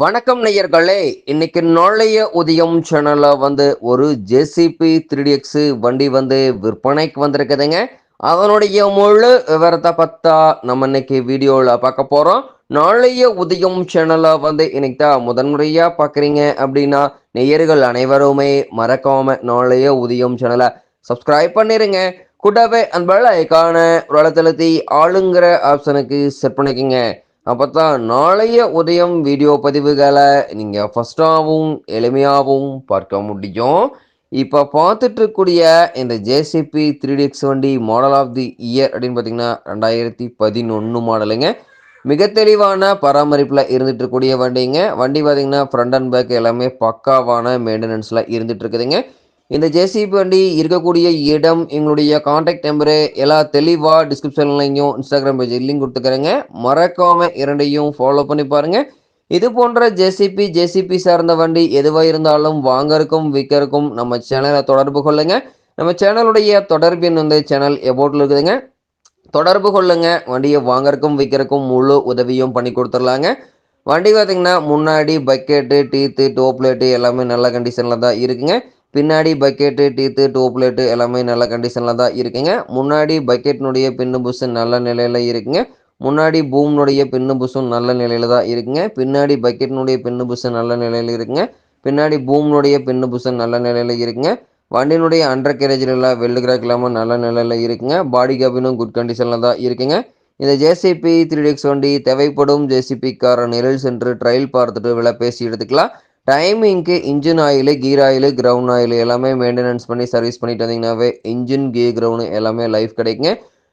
வணக்கம் நேயர்களே. இன்னைக்கு நாளைய உதயம் சேனல்ல வந்து ஒரு ஜேசிபி த்ரீ எக்ஸ் வண்டி வந்து விற்பனைக்கு வந்திருக்குதுங்க. அதனுடைய முழு விவரத்தை பார்த்தா நம்ம இன்னைக்கு வீடியோவில் பார்க்க போகிறோம் நாளைய உதயம் சேனலை வந்து இன்னைக்கு தான் முதன்முறையாக பார்க்குறீங்க அப்படின்னா நேயர்கள் அனைவருமே மறக்காம நாளைய உதயம் சேனலை சப்ஸ்கிரைப் பண்ணிருங்க. கூடவே அந்த பெல் ஐக்கான வளத்தளத்தை ஆளுங்கிற ஆப்ஷனுக்கு செட் பண்ணிக்கோங்க. அப்போ தான் நாளைய உதயம் வீடியோ பதிவுகளை நீங்கள் ஃபஸ்ட்டாகவும் எளிமையாகவும் பார்க்க முடியும். இப்போ பார்த்துட்டு இருக்கக்கூடிய இந்த ஜேசிபி த்ரீ டிஎக்ஸ் வண்டி மாடல் ஆஃப் தி இயர் அப்படின்னு பார்த்தீங்கன்னா ரெண்டாயிரத்தி பதினொன்று மாடலுங்க. மிக தெளிவான பராமரிப்பில் இருந்துட்டு இருக்கக்கூடிய வண்டிங்க. வண்டி பார்த்தீங்கன்னா ஃப்ரண்ட் அண்ட் பேக் எல்லாமே பக்காவான மெயின்டெனன்ஸில் இருந்துட்டு இருக்குதுங்க இந்த ஜேசிபி வண்டி இருக்கக்கூடிய இடம் எங்களுடைய காண்டாக்ட் நம்பரு எல்லா தெளிவாக டிஸ்கிரிப்ஷன்லையும் இன்ஸ்டாகிராம் பேஜ் லிங்க் கொடுத்துக்கிறேங்க. மறக்காமல் இரண்டையும் ஃபாலோ பண்ணி பாருங்க. இது போன்ற ஜேசிபி ஜேசிபி சார்ந்த வண்டி எதுவாக இருந்தாலும் வாங்கறக்கும் விற்கறக்கும் நம்ம சேனலை தொடர்பு கொள்ளுங்க. நம்ம சேனலுடைய தொடர்பு எண் வந்து சேனல் எபோட்டில் இருக்குதுங்க. தொடர்பு கொள்ளுங்க. வண்டியை வாங்கறக்கும் விற்கிறக்கும் முழு உதவியும் பண்ணி கொடுத்துர்லாங்க வண்டி பார்த்தீங்கன்னா முன்னாடி பக்கெட்டு டீத்து டோப்லேட்டு எல்லாமே நல்ல கண்டிஷனில் தான் இருக்குங்க. பின்னாடி பக்கெட்டு டீத்து டோப்லேட்டு எல்லாமே நல்ல கண்டிஷனில் தான் இருக்குங்க. முன்னாடி பக்கெட்னுடைய பின்னு புஷு நல்ல நிலையில் இருக்குங்க. முன்னாடி பூம்னுடைய பின்னு புஷும் நல்ல நிலையில் தான் இருக்குங்க. பின்னாடி பக்கெட்னுடைய பின்னு புஷ் நல்ல நிலையில் இருக்குங்க. பின்னாடி பூம்னுடைய பின்னு புஷ் நல்ல நிலையில் இருக்குங்க. வண்டியினுடைய அண்டர் கேரேஜில் வெள்ளு கிராக் இல்லாமல் நல்ல நிலையில் இருக்குங்க. பாடி கேபினும் குட் கண்டிஷனில் தான் இருக்குங்க. இந்த ஜேசிபி த்ரீ எக்ஸ் வண்டி தேவைப்படும் ஜேசிபிக்கார நிழல் சென்று ட்ரையல் பார்த்துட்டு விலை பேசி எடுத்துக்கலாம். டைமிங்க்கு engine oil gear oil ground oil எல்லாமே மெயின்டெனன்ஸ் பண்ணி சர்வீஸ் பண்ணிட்டு வந்தீங்கன்னாவே இன்ஜின் கீ கிரவுண்ட் எல்லாமே லைஃப் கிடைக்குங்க.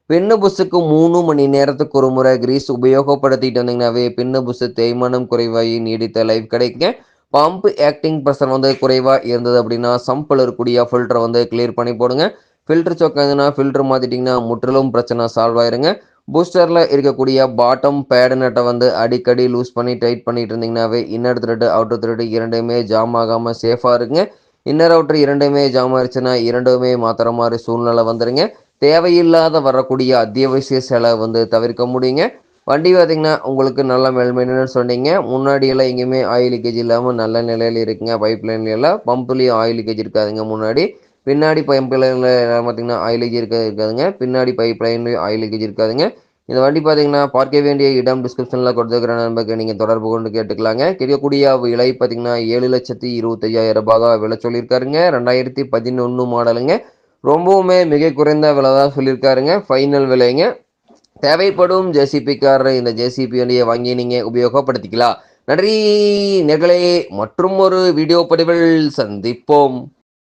பின்னு புஸ்ஸுக்கு மூணு மணி நேரத்துக்கு ஒரு முறை கிரீஸ் உபயோகப்படுத்திட்டு வந்தீங்கன்னாவே பின்னு புஸ்ஸு தேய்மானம் குறைவாகி நீடித்த லைஃப் கிடைக்குங்க. பம்ப் ஆக்டிங் ப்ரெஷர் வந்து குறைவாக இருந்தது அப்படின்னா சம்பில் இருக்கக்கூடிய ஃபில்டரை வந்து கிளியர் பண்ணி போடுங்க. ஃபில்டர் சொக்காதுன்னா ஃபில்டர் மாற்றிட்டிங்கன்னா முற்றிலும் பிரச்சனை சால்வ் ஆயிருங்க. பூஸ்டரில் இருக்கக்கூடிய பாட்டம் பேடு நட்டை வந்து அடிக்கடி லூஸ் பண்ணி டைட் பண்ணிட்டு இருந்தீங்கன்னாவே இன்னர் த்ரெட்டு அவுட்டர் த்ரெட்டு இரண்டுமே ஜாம் ஆகாமல் சேஃபாக இருக்குங்க இன்னர் அவுட்டர் இரண்டுமே ஜாம் ஆயிடுச்சுன்னா இரண்டுமே மாத்திர மாதிரி சூழ்நிலை வந்துடுங்க தேவையில்லாத வரக்கூடிய அத்தியாவசிய செலவு வந்து தவிர்க்க முடியுங்க. வண்டி பார்த்திங்கன்னா உங்களுக்கு நல்ல மெல் மெயின்டெனன்ஸ் சொன்னீங்க முன்னாடியெல்லாம் எங்கேயுமே ஆயில் லீக்கேஜ் இல்லாமல் நல்ல நிலையில் இருக்குங்க. பைப் லைன்லாம் பம்ப்லேயும் ஆயில் லீக்கேஜ் இருக்காதுங்க முன்னாடி. பின்னாடி பைப் லைனில் பார்த்தீங்கன்னா ஆயில் லீக்கேஜ் இருக்க இருக்காதுங்க. பின்னாடி பைப் லைன்லேயும் ஆயில் லீக்கேஜ் இருக்காதுங்க. இந்த வண்டி பார்த்தீங்கன்னா பார்க்க வேண்டிய இடம் டிஸ்கிரிப்ஷனில் கொடுத்துருக்கிற நண்பருக்கு நீங்கள் தொடர்பு கொண்டு கேட்டுக்கலாங்க. கிடைக்கக்கூடிய விலை பார்த்தீங்கன்னா ஏழு லட்சத்தி இருபத்தையாயிரம் ரூபாய் தான் விலை சொல்லியிருக்காருங்க. ரெண்டாயிரத்தி பதினொன்று மாடலுங்க. ரொம்பவுமே மிக குறைந்த விலை தான் சொல்லியிருக்காருங்க. ஃபைனல் விலைங்க. தேவைப்படும் ஜேசிபிக்காரர் இந்த ஜேசிபி வண்டியை வாங்கி நீங்கள் உபயோகப்படுத்திக்கலாம். நன்றி நேர்களே. மற்றும் ஒரு வீடியோ பதிவில் சந்திப்போம்.